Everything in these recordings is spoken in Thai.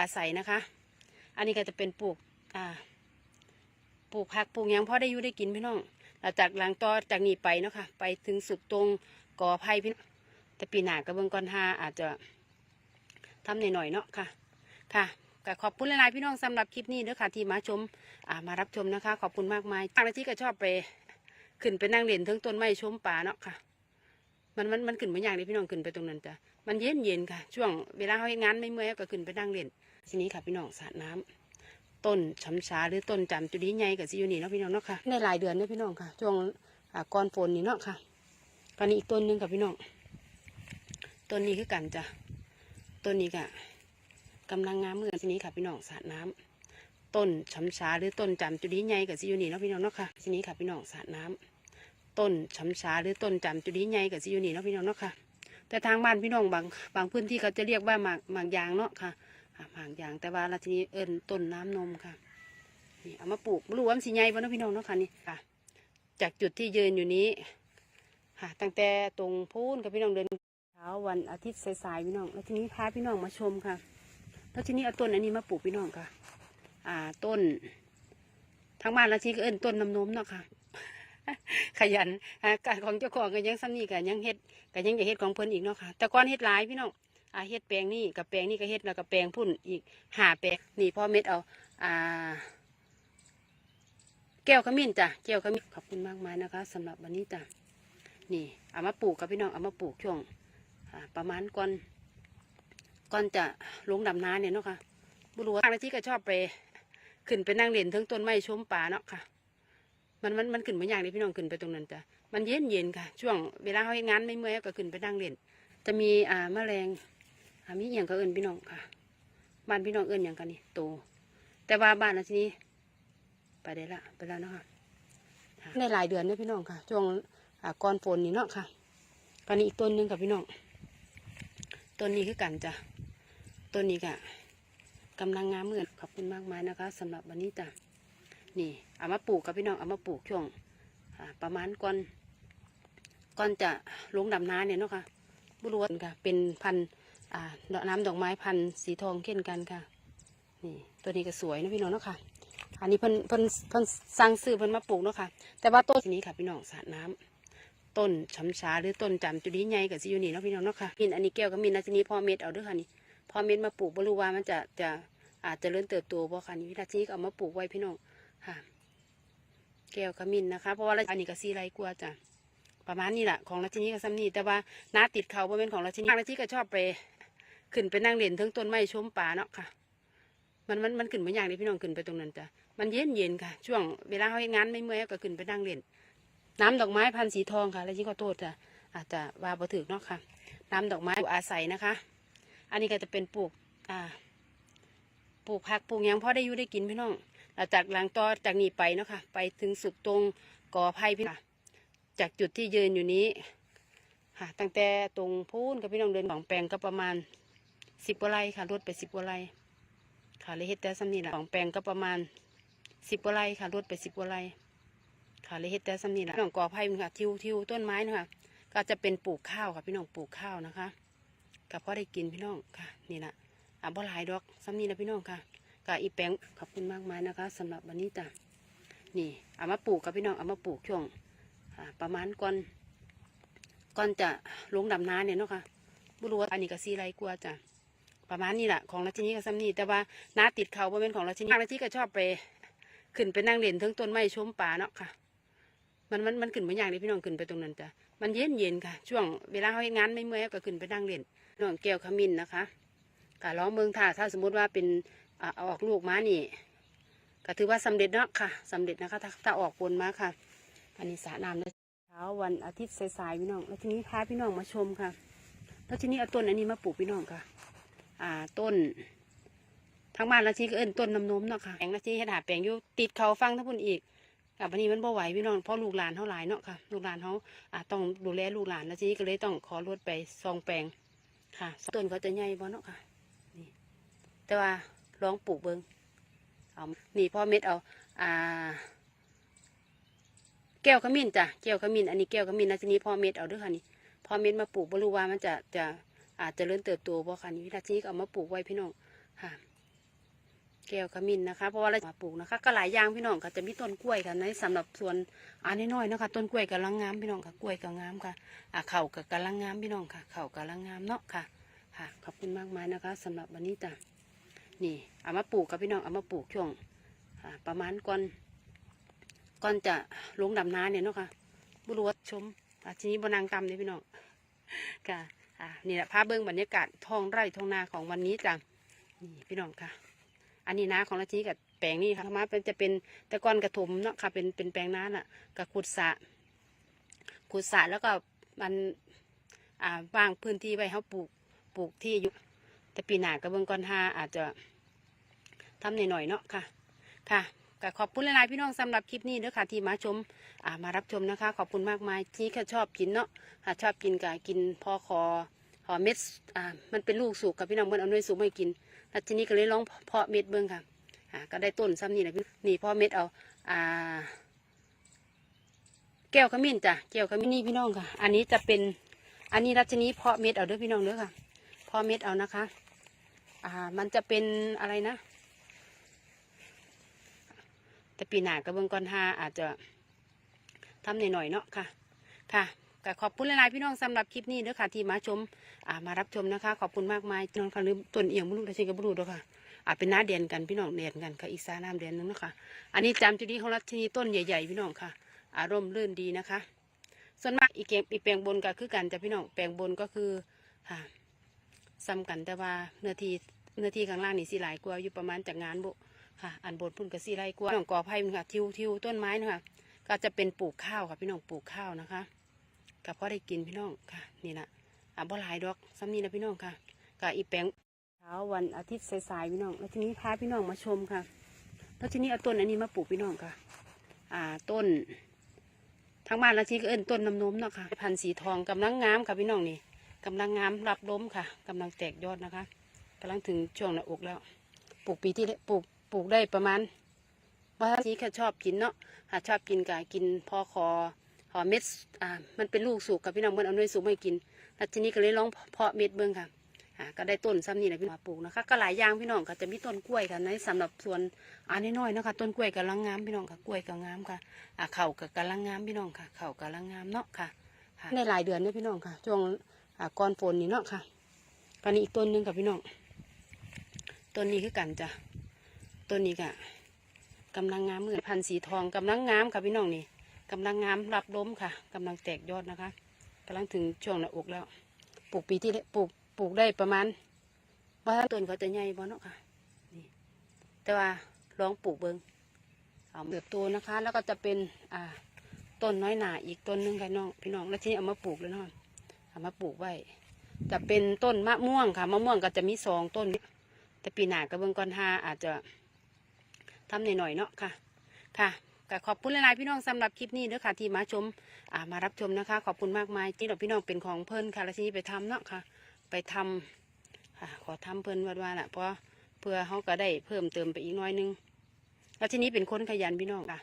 อาศัยนะคะ อันนี้ก็จะเป็นปลูกอ่าปลูกผักปลูกยังพอได้อยู่ได้กินพี่น้องหลังจากหลังต่อจากนี้ไปเนาะค่ะ ไปถึงสุดตรงกอไผ่พี่น้องแต่ปีหน้าก็เบิ่งก่อนหาอาจจะทำหน่อยๆเนาะค่ะ ค่ะก็ขอบคุณหลายๆพี่น้องสำหรับคลิปนี้ด้อค่ะที่มาชมอ่ามารับชมนะคะ ขอบคุณมากมายบางที่ก็ชอบไปขึ้นไปนั่งเล่นทั้งต้นไม้ชมป่าเนาะค่ะ มันมันมันขึ้นมาอย่างนี้พี่น้องขึ้นไปตรงนั้นจ้ะมันเย็นเย็นๆค่ะ ช่วงเวลาเขาเฮ็ดงานไม่เมื่อยก็ขึ้นไปนั่งเล่น ทีนี้ค่ะพี่น้องสระน้ำต้นช้ำชาหรือต้นจำจุดีใหญ่กับซิอยูนี่เนาะพี่น้องเนาะค่ะในหลายเดือนเนี่ยพี่น้องค่ะช่วงอ่าก่อนฝนนี่เนาะค่ะตอนนี้อีกต้นหนึงค่ะพี่น้องต้นนี้คือกันจ้ะต้นนี้ก็กำลังงามเหมือนทีนี้ค่ะพี่น้องสระน้ำต้นช้ำชาหรือต้นจำจุดีใหญ่กับซิอยูนี่เนาะพี่น้องเนาะค่ะทีนี้ค่ะพี่น้องสระน้ำต้นช้ำชาหรือต้นจำจุดีใหญ่กับซิอยูนี่เนาะพี่น้องเนาะค่ะแต่ทางบ้านพี่น้องบางบางพื้นที่เขาจะเรียกว่าหมากหมากยางเนาะค่ะอ่า หมากยางแต่ว่าราทีนี้เอิญต้นน้ำนมค่ะนี่เอามาปลูกรู้ว่ามันสีใหญ่ป่ะเนาะพี่น้องเนาะค่ะนี่ค่ะ จากจุดที่ยืนอยู่นี้ ค่ะ ตั้งแต่ตรงพูนกับพี่น้องเดินเช้าวันอาทิตย์สายๆพี่น้องแล้วทีนี้พาพี่น้องมาชมค่ะแล้วทีนี้เอาต้นอันนี้มาปลูกพี่น้องค่ะ อ่าต้น ทางบ้านราทีก็เอิญต้นน้ำนมเนาะค่ะขยันการของเจ้าของก็ยังซ้ำนี่ก็ยังเฮ็ดก็ยังจะเฮ็ดของเพิ่นอีกเนาะค่ะ แต่ก่อนเฮ็ดหลายพี่น้อง อ่าเฮ็ดแปลงนี่กับแปลงนี่ก็เฮ็ดแล้วก็แปลงพุ่นอีกหาแปลงนี่พ่อเม็ดเอาอ่าแก้วขมิ้นจ้ะแก้วขมิ้นขอบคุณมากมายนะคะสำหรับวันนี้จ้ะนี่เอามาปลูกกับพี่น้องเอามาปลูกช่วงประมาณก่อนก่อนจะลงดำนาเนี่ยเนาะค่ะบุรุษบางที่ก็ชอบไปขึ้นไปนั่งเล่นทั้งต้นไม้ชมป่าเนาะค่ะ มันมันมันขึ้นมาอย่างนี้พี่น้องขึ้นไปตรงนั้นจ้ะมันเย็นเย็นค่ะ ช่วงเวลาเขาเฮ็ดงานไม่เมื่อยก็ขึ้นไปนั่งเล่นจะมีอ่าแมลง อ่ามีอย่างก็เอินพี่น้องค่ะ บ้านพี่น้องเอินอย่างกันนี่โต แต่ว่าบ้านนะทีนี้ ไปได้ละไปแล้วเนาะค่ะในหลายเดือนเนี่ยพี่น้องค่ะช่วงก่อนฝนนี่เนาะค่ะตอนนี้อีกต้นนึงค่ะพี่น้องต้นนี้คือกันจ้ะต้นนี้ก็กำลังงามเหมือนขอบคุณมากมายนะคะสำหรับวันนี้จ้ะนี่เอามาปลูกกับพี่น้องเอามาปลูกช่วงประมาณก่อนก่อนจะลงดำนาเนี่ยเนาะค่ะบุรุษค่ะเป็นพันธุ์ อ่าดอกน้ำดอกไม้พันธ์สีทองเช่นกันค่ะ นี่ตัวนี้ก็สวยนะพี่น้องเนาะค่ะ อันนี้เพิ่นเพิ่นเพิ่นสั่งซื้อเพิ่นมาปลูกเนาะค่ะ แต่ว่าต้นนี้ค่ะพี่น้องสระน้ำต้นช้ำชาหรือต้นจำจุดีใหญ่กับซิยูนี่เนาะพี่น้องเนาะค่ะมินอันนี้แก้วก็มินนะทีนี้พ่อเม็ดเอาด้วยค่ะนี่พ่อเม็ดมาปลูกบ่รู้ว่ามันจะจะอาจจะเริ่มเติบโตบ่ค่ะนี่วิธีนี้ก็เอามาปลูกไว้พี่น้องค่ะ แก้วขมิ้นนะคะ เพราะว่าอันนี้ก็ซีไรกลัวจ้ะประมาณนี้แหละของราชินีกับซัมนี่แต่ว่าน้าติดเขาบ่เป็นของราชินีราชินีก็ชอบไป ขึ้นไปนั่งเล่นทั้งต้นไม้ชมป่าเนาะค่ะ มันมันมันขึ้นมาอย่างนี้พี่น้องขึ้นไปตรงนั้นจ้ะมันเย็นเย็นค่ะ ช่วงเวลาเขาเฮ็ดงานไม่เมื่อยก็ขึ้นไปนั่งเล่นน้ำดอกไม้พันสีทองค่ะราชินีขอโทษจ้ะอาจจะวาบ่ถึกเนาะค่ะ น้ำดอกไม้อาศัยนะคะ อันนี้ก็จะเป็นปลูกอ่าปลูกผักปลูกยังพอได้อยู่ได้กินพี่น้องหลังจากหลังต่อจากนี้ไปเนาะค่ะ ไปถึงสุดตรงกอไผ่พี่น้องจากจุดที่ยืนอยู่นี้ค่ะตั้งแต่ตรงพูนกับพี่น้องเดินของแปลงก็ประมาณ สิบกว่าไร่ค่ะรถไปสิบกว่าไร่ค่ะเลยเฮ็ดแต่ซ้ำนี่แหละของแปลงก็ประมาณสิบกว่าไร่ค่ะรถไปสิบกว่าไร่ค่ะเลยเฮ็ดแต่ซ้ำนี่แหละพี่น้องกอไผ่ค่ะทิวทิวต้นไม้นะคะก็จะเป็นปลูกข้าวค่ะพี่น้องปลูกข้าวนะคะก็พอได้กินพี่น้องค่ะนี่แหละอะบ่หลายดอกซ้ำนี่นะพี่น้องค่ะกะอีแปลงขอบคุณมากมายนะคะสำหรับวันนี้จ้ะนี่เอามาปลูกกับพี่น้องเอามาปลูกช่วงประมาณก่อนก่อนจะลงดำนาเนี่ยเนาะค่ะบุรุษอันนี้ก็ซีไรกลัวจ้ะ ประมาณนี้แหละของราชินีกับซัมนี่แต่ว่าน้าติดเขาบ่เป็นของราชินีราชินีก็ชอบไป ขึ้นไปนั่งเล่นทั้งต้นไม้ชมป่าเนาะค่ะมันมันมันขึ้นมาอย่างนี้พี่น้องขึ้นไปตรงนั้นจ้ะมันเย็นเย็นค่ะ ช่วงเวลาเขาเฮ็ดงานไม่เมื่อยก็ขึ้นไปนั่งเล่นน้องแก้วขมิ้นนะคะกะร้องเมืองท่าถ้าสมมติว่าเป็นอ่าเอาออกลูกมานี่ก็ถือว่าสำเร็จเนาะค่ะสำเร็จนะคะ ถ้าถ้าออกผลมาค่ะ อันนี้สระน้ำแล้วเช้าวันอาทิตย์สายๆพี่น้อง แล้วทีนี้พาพี่น้องมาชมค่ะ แล้วทีนี้เอาต้นอันนี้มาปลูกพี่น้องค่ะ อ่าต้นทางบ้านละทีก็เอิ้นต้นน้ำนมเนาะค่ะแปลงละทีเฮ็ดหาแปลงอยู่ติดเขาฟังทั้งพุ่นอีกกับวันนี้มันบ่ไหวพี่น้องเพราะลูกหลานเท่าหลายเนาะค่ะ ลูกหลานเขาอ่าต้องดูแลลูกหลานละทีก็เลยต้องขอรถไปซองแปลงค่ะต้นเขาจะใหญ่บ่เนาะค่ะนี่แต่ว่าลองปลูกเบิงเอานี่พ่อเม็ดเอาอ่าแก้วขมิ้นจ้ะแก้วขมิ้นอันนี้แก้วขมิ้นนะทีนี้พ่อเม็ดเอาด้วยค่ะนี่พ่อเม็ดมาปลูกบรู้ว่ามันจะจะ อาจจะเริ่มเติบโตบ่ค่ะนี่วิธีนี้ก็เอามาปลูกไว้พี่น้องค่ะ แก้วขมิ้นนะคะ เพราะว่าเรามาปลูกนะคะ ก็หลายอย่างพี่น้องก็จะมีต้นกล้วยกันในสำหรับส่วนอันน้อยๆนะคะ ต้นกล้วยกำลังงามพี่น้องค่ะกล้วยก็งามค่ะอะเข่ากับกำลังงามพี่น้องค่ะ เข่ากำลังงามเนาะค่ะ ค่ะ ขอบคุณมากมายนะคะสำหรับวันนี้จ้ะนี่เอามาปลูกกับพี่น้องเอามาปลูกช่วงประมาณก่อนก่อนจะลงดำนาเนี่ยเนาะค่ะบุรุษชมอะทีนี้บนางตำเนี่ยพี่น้องค่ะ อ่านี่แหละภาพเบื้องบรรยากาศท้องไร่ท้องนาของวันนี้จ้ะนี่พี่น้องค่ะ อันนี้นาของราชีกับแปลงนี่ค่ะมาเป็นจะเป็นต่ก้อนกระถมเนาะค่ะเป็นเป็นแปลงน้าน่ะกับขุดสะขุดสะแล้วก็มันอ่าว่างพื้นที่ไว้ให้ปลูกปลูกที่อยู่แต่ปีหน้าก็เบิ่งก่อนหาอาจจะทำหน่อยๆเนาะค่ะค่ะ ก็ขอบคุณหลายๆพี่น้องสำหรับคลิปนี้เด้อค่ะที่มาชมอ่ามารับชมนะคะ ขอบคุณมากมายที่แค่ชอบกินเนาะถ้าชอบกินก็กินพอคอหอเม็ดอ่ามันเป็นลูกสุกกับพี่น้องเบิ่นเอาหน่วยสุกไม่กินแล้วทีนี้ก็เลยลองเพาะเม็ดเบิ่งค่ะอ่าก็ได้ต้นซ้ำนี่แหละพี่นี่เพาะเม็ดเอาอ่าแก้วขมิ้นจ้ะแก้วขมิ้นนี่พี่น้องค่ะ อันนี้จะเป็นอันนี้รัชนีเพาะเม็ดเอาเด้อพี่น้องเด้อค่ะพอเม็ดเอานะคะ อ่ามันจะเป็นอะไรนะ แต่ปีหน้ากับเบิงก่อนหาอาจจะทำหน่อยๆเนาะค่ะ ค่ะก็ขอบคุณหลายๆพี่น้องสำหรับคลิปนี้เด้อค่ะ ที่มาชมอ่ามารับชมนะคะ ขอบคุณมากมายน้องค่ะลืมต้นเอียงบุรุษชิงกับบุรุษด้วยค่ะอ่าเป็นหน้าเดียนกันพี่น้องเดียนกันค่ะอีสาน้ำเดียนนึงเนาะคะอันนี้จำจุดนี้ของรัชนีต้นใหญ่ๆพี่น้องค่ะ อารมณ์รื่นดีนะคะ ส่วนมากอีกเกมอีกแปลงบนก็คือกันจะพี่น้องแปลงบนก็คือค่ะซ้ำกันแต่ว่าเนื้อที่เนื้อที่ข้างล่างนี่สิหลายกว่าอยู่ประมาณจากงานบุ ค่ะ อันบนพุ่นก็สิไรกว่าน้องกอไผ่มันค่ะทิวทิวต้นไม้นะคะก็จะเป็นปลูกข้าวค่ะพี่น้องปลูกข้าวนะคะกับพอได้กินพี่น้องค่ะ นี่นะอะบ่หลายดอกซ้ำนี่นะพี่น้องค่ะก็อีแปลงเช้าวันอาทิตย์สายๆพี่น้อง แล้วทีนี้พาพี่น้องมาชมค่ะ แล้วทีนี้เอาต้นอันนี้มาปลูกพี่น้องค่ะ อ่าต้นทางบ้านละทีก็เอิ้นต้นน้ำนมเนาะค่ะพันธุ์สีทองกำลังงามค่ะพี่น้องนี่กำลังงามรับล้มค่ะกำลังแตกยอดนะคะกำลังถึงช่วงหน้าอกแล้ว ปลูกปีที่แล้วปลูก ปลูกได้ประมาณว่าที่แค่ชอบกินเนาะหาชอบกินก็กินพอคอหอเม็ดอ่ามันเป็นลูกสุกกับพี่น้องเบิ่นเอาหน่วยสุกไม่กินแล้วทีนี้ก็เลยลองเพาะเม็ดเบิ่งค่ะอ่าก็ได้ต้นซ้ำนี่แหละพี่น้องปลูกนะคะก็หลายอย่างพี่น้องก็จะมีต้นกล้วยค่ะในสำหรับส่วนอันน้อยๆนะคะต้นกล้วยกำลังงามพี่น้องค่ะกล้วยก็งามค่ะอ่าเข่าก็กำลังงามพี่น้องค่ะเข่ากำลังงามเนาะค่ะในหลายเดือนเนี่ยพี่น้องค่ะช่วงอ่าก้อนฝนนี่เนาะค่ะตอนนี้อีกต้นหนึงกับพี่น้องต้นนี้คือกันจ้ะ ต้นนี้กะกำลังงามเหมือนพันธุ์สีทองกำลังงามค่ะพี่น้องนี่กำลังงามรับล้มค่ะกำลังแตกยอดนะคะกำลังถึงช่วงหน้าอกแล้ว ปลูกปีที่ปลูกปลูกได้ประมาณว่าต้นเขาจะใหญ่บ่เนาะค่ะนี่แต่ว่าลองปลูกเบิงเอาเติบโตนะคะ แล้วก็จะเป็นอ่าต้นน้อยหนาอีกต้นหนึงค่ะน้องพี่น้องแล้วที่เอามาปลูกแล้วเนาะเอามาปลูกไว้จะเป็นต้นมะม่วงค่ะมะม่วงก็จะมีสองต้น แต่ปีหน้าก็เบิ่งก่อนหาอาจจะ ทำหน่อยๆเนาะค่ะ ค่ะก็ขอบคุณหลายๆพี่น้องสำหรับคลิปนี้เด้อค่ะที่มาชมอ่ามารับชมนะคะ ขอบคุณมากมายที่เราพี่น้องเป็นของเพิ่นค่ะแล้วที่นี้ไปทำเนาะค่ะ ไปทำค่ะขอทำเพิ่นว่าว่าน่ะเพราะเพื่อเขาก็ได้เพิ่มเติมไปอีกน้อยนึง แล้วที่นี้เป็นคนขยันพี่น้องค่ะ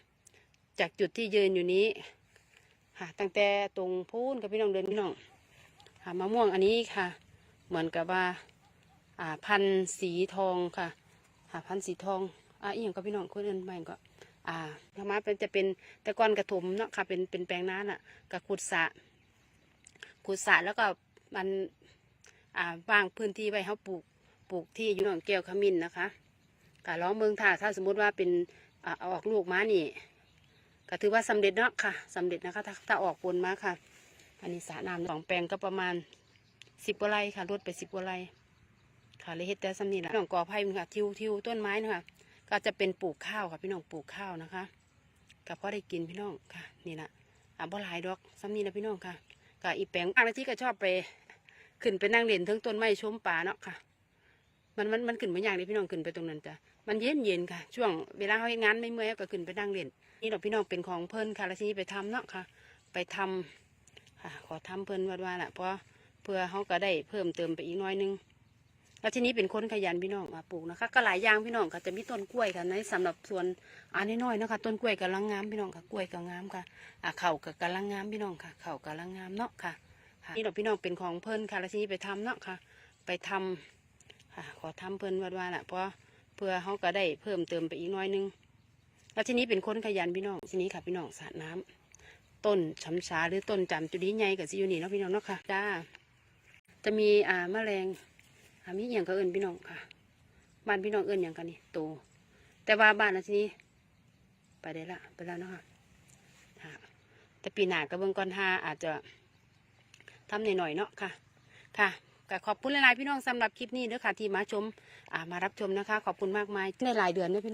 จากจุดที่ยืนอยู่นี้ค่ะ ตั้งแต่ตรงพูนกับพี่น้องเดินพี่น้องค่ะมะม่วงอันนี้ค่ะ เหมือนกับว่าอ่าพันสีทองค่ะค่ะพันสีทอง อ่าอีกอย่างก็พี่น้องคนอื่นไปก็อ่าธรรมะเป็นจะเป็นต่ก้อนกระถมเนาะค่ะเป็นเป็นแปลงน้าน่ะกับขุดสะขุดสะแล้วก็มันอ่าว่างพื้นที่ไว้เขาปลูกปลูกที่อยู่หนองแก้วขมิ้นนะคะก็ร้องเมืองถ้าถ้าสมมุติว่าเป็นอ่าออกลูกมานี่ก็ถือว่าสำเร็จเนาะค่ะสำเร็จนะคะ ถ้าถ้าออกผลมาค่ะ อันนี้สระน้ำสองแปลงก็ประมาณสิบกว่าไร่ค่ะลดไปสิบกว่าไร่ค่ะเลยเฮ็ดแต่สำนีละน้องกอไผ่ค่ะทิวทิวต้นไม้นะคะ ก็จะเป็นปลูกข้าวค่ะพี่น้องปลูกข้าวนะคะก็พอได้กินพี่น้องค่ะ นี่นะอะบ่หลายดอกสำนีนะพี่น้องค่ะก็อีแปลงบางที่ก็ชอบไปขึ้นไปนั่งเล่นทั้งต้นไม้ชมป่าเนาะค่ะ มันมันมันขึ้นมาอย่างนี้พี่น้องขึ้นไปตรงนั้นจ้ะมันเย็นเย็นค่ะ ช่วงเวลาเขาเฮ็ดงานไม่เมื่อยก็ขึ้นไปนั่งเล่นนี่ดอกพี่น้องเป็นของเพิ่นค่ะแล้วทีนี้ไปทำเนาะค่ะ ไปทำค่ะขอทำเพิ่นวัดว่าน่ะเพราะเพื่อเขาก็ได้เพิ่มเติมไปอีกน้อยนึง แล้วทีนี้เป็นคนขยันพี่น้องมาปลูกนะคะ ก็หลายอย่างพี่น้องก็จะมีต้นกล้วยค่ะในสำหรับส่วนอันน้อยๆนะคะ ต้นกล้วยกำลังงามพี่น้องค่ะกล้วยก็งามค่ะอ่าเข่าก็กลังงามพี่น้องค่ะ เข่ากำลังงามเนาะค่ะค่ะนี่ดอกพี่น้องเป็นของเพิ่นค่ะแล้วทีนี้ไปทำเนาะค่ะ ไปทำค่ะขอทำเพิ่นวัดว่าน่ะเพราะเพื่อเขาก็ได้เพิ่มเติมไปอีกน้อยนึงแล้วทีนี้เป็นคนขยันพี่น้องทีนี้ค่ะพี่น้องสระน้ำต้นช้ำชาหรือต้นจำจุดนี้ใหญ่กับซิยูนี่เนาะพี่น้องเนาะค่ะจ้าจะมีอ่าแมลง ค่ะมีอย่างก็เอินพี่น้องค่ะ บ้านพี่น้องเอินอย่างกันนี่โต แต่ว่าบ้านนะทีนี้ ไปได้ละไปแล้วเนาะค่ะแต่ปีหน้าก็เบิ่งก่อนหาอาจจะทำหน่อยๆเนาะค่ะ ค่ะก็ขอบคุณหลายๆพี่น้องสำหรับคลิปนี้เด้อค่ะที่มาชมอ่ามารับชมนะคะ ขอบคุณมากมายในหลายเดือนเนี่ยพี่น้อง